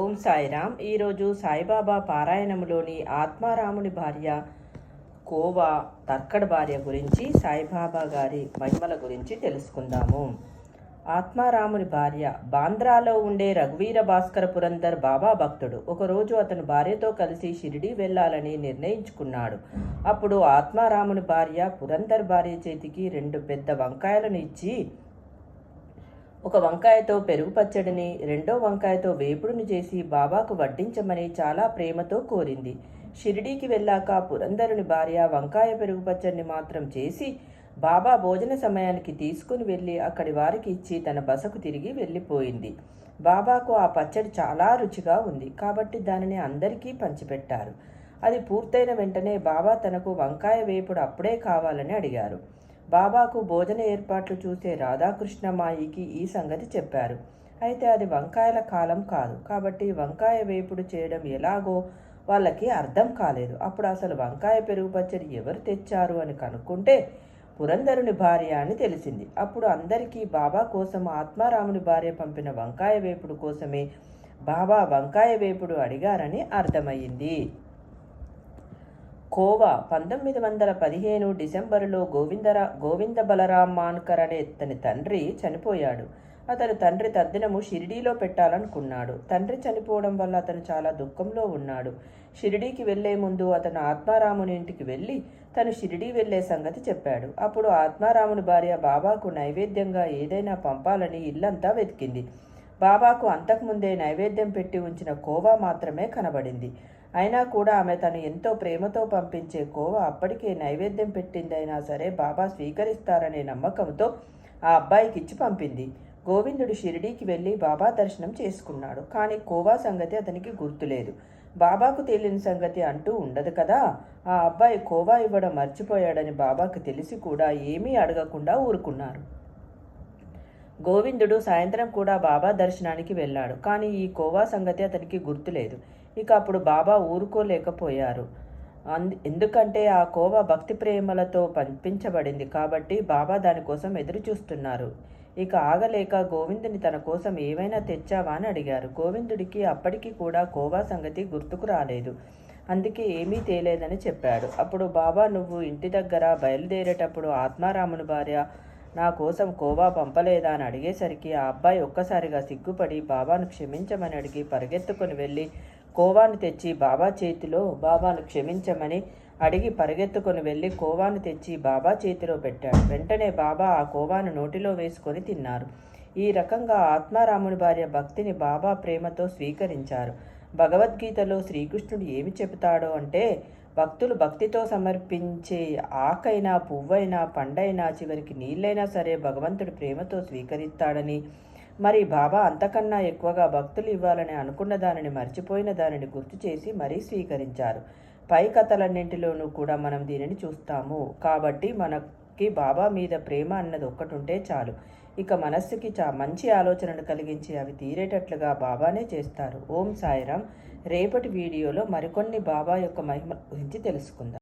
ఓం సాయిరామ్. ఈరోజు సాయిబాబా పారాయణములోని ఆత్మారాముని భార్య కోవా తర్కడ భార్య గురించి సాయిబాబా గారి మహిమల గురించి తెలుసుకుందాము. ఆత్మారాముని భార్య బాంద్రాలో ఉండే రఘువీర భాస్కర పురందర్ బాబా భక్తుడు. ఒకరోజు అతను భార్యతో కలిసి షిరిడి వెళ్ళాలని నిర్ణయించుకున్నాడు. అప్పుడు ఆత్మారాముని భార్య పురందర్ భార్య చేతికి రెండు పెద్ద వంకాయలను ఇచ్చి ఒక వంకాయతో పెరుగు పచ్చడిని రెండో వంకాయతో వేపుడుని చేసి బాబాకు వడ్డించమని చాలా ప్రేమతో కోరింది. షిరిడీకి వెళ్ళాక పురందరుని భార్య వంకాయ పెరుగు పచ్చడిని మాత్రం చేసి బాబా భోజన సమయానికి తీసుకుని వెళ్ళి అక్కడి వారికి ఇచ్చి తన బసకు తిరిగి వెళ్ళిపోయింది. బాబాకు ఆ పచ్చడి చాలా రుచిగా ఉంది కాబట్టి దానిని అందరికీ పంచిపెట్టారు. అది పూర్తయిన వెంటనే బాబా తనకు వంకాయ వేపుడు అప్పుడే కావాలని అడిగారు. బాబాకు భోజన ఏర్పాట్లు చూసే రాధాకృష్ణ మాయికి ఈ సంగతి చెప్పారు. అయితే అది వంకాయల కాలం కాదు. కాబట్టి వంకాయ వేపుడు చేయడం ఎలాగో వాళ్ళకి అర్థం కాలేదు. అప్పుడు అసలు వంకాయ పెరుగు పచ్చడి ఎవరు తెచ్చారు అని కనుక్కుంటే పురంధరుని భార్య అని తెలిసింది. అప్పుడు అందరికీ బాబా కోసం ఆత్మారాముని భార్య పంపిన వంకాయ వేపుడు కోసమే బాబా వంకాయ వేపుడు అడిగారని అర్థమయ్యింది. కోవా పంతొమ్మిది వందల పదిహేను డిసెంబరులో గోవిందరా గోవింద బలరాం మాన్కర్ అనే అతని తండ్రి చనిపోయాడు. అతను తండ్రి తద్దినము షిరిడీలో పెట్టాలనుకున్నాడు. తండ్రి చనిపోవడం వల్ల అతను చాలా దుఃఖంలో ఉన్నాడు. షిరిడీకి వెళ్ళే ముందు అతను ఆత్మారాముని ఇంటికి వెళ్ళి తను షిరిడీ వెళ్ళే సంగతి చెప్పాడు. అప్పుడు ఆత్మారాముని భార్య బాబాకు నైవేద్యంగా ఏదైనా పంపాలని ఇల్లంతా వెతికింది. బాబాకు అంతకుముందే నైవేద్యం పెట్టి ఉంచిన కోవా మాత్రమే కనబడింది. అయినా కూడా ఆమె తను ఎంతో ప్రేమతో పంపించే కోవా అప్పటికే నైవేద్యం పెట్టిందైనా సరే బాబా స్వీకరిస్తారనే నమ్మకంతో ఆ అబ్బాయికి ఇచ్చి పంపింది. గోవిందుడు షిరిడీకి వెళ్ళి బాబా దర్శనం చేసుకున్నాడు. కానీ కోవా సంగతి అతనికి గుర్తులేదు. బాబాకు తెలియని సంగతి అంటూ ఉండదు కదా. ఆ అబ్బాయి కోవా ఇవ్వడం మర్చిపోయాడని బాబాకు తెలిసి కూడా ఏమీ అడగకుండా ఊరుకున్నారు. గోవిందుడు సాయంత్రం కూడా బాబా దర్శనానికి వెళ్ళాడు. కానీ ఈ కోవా సంగతి అతనికి గుర్తులేదు. ఇక అప్పుడు బాబా ఊరుకోలేకపోయారు. అందు ఎందుకంటే ఆ కోవా భక్తి ప్రేమలతో పంపించబడింది కాబట్టి బాబా దానికోసం ఎదురు చూస్తున్నారు. ఇక ఆగలేక గోవిందుని తన కోసం ఏమైనా తెచ్చావా అని అడిగారు. గోవిందుడికి అప్పటికి కూడా కోవా సంగతి గుర్తుకు రాలేదు. అందుకే ఏమీ తేలేదని చెప్పాడు. అప్పుడు బాబా నువ్వు ఇంటి దగ్గర బయలుదేరేటప్పుడు ఆత్మారాముని భార్య నా కోసం కోవా పంపలేదా అని అడిగేసరికి ఆ అబ్బాయి ఒక్కసారిగా సిగ్గుపడి బాబాను క్షమించమని అడిగి పరిగెత్తుకొని వెళ్ళి కోవాను తెచ్చి బాబా చేతిలో బాబాను క్షమించమని అడిగి పరిగెత్తుకొని వెళ్ళి కోవాను తెచ్చి బాబా చేతిలో పెట్టాడు. వెంటనే బాబా ఆ కోవాను నోటిలో వేసుకొని తిన్నారు. ఈ రకంగా ఆత్మారాముని భార్య భక్తిని బాబా ప్రేమతో స్వీకరించారు. భగవద్గీతలో శ్రీకృష్ణుడు ఏమి చెబుతాడో అంటే భక్తులు భక్తితో సమర్పించే ఆకైనా పువ్వైనా పండైనా చివరికి నీళ్ళైనా సరే భగవంతుడు ప్రేమతో స్వీకరిస్తాడని. మరి బాబా అంతకన్నా ఎక్కువగా భక్తులు ఇవ్వాలని అనుకున్న దానిని మర్చిపోయిన దానిని గుర్తు చేసి మరీ స్వీకరించారు. పై కథలన్నింటిలోనూ కూడా మనం దీనిని చూస్తాము. కాబట్టి మనకి బాబా మీద ప్రేమ అన్నది ఒక్కటుంటే చాలు. ఇక మనస్సుకి చా మంచి ఆలోచనను కలిగించి అవి తీరేటట్లుగా బాబానే చేస్తారు. ఓం సాయిరామ్. రేపటి వీడియోలో మరికొన్ని బాబా యొక్క మహిమ గురించి తెలుసుకుందాం.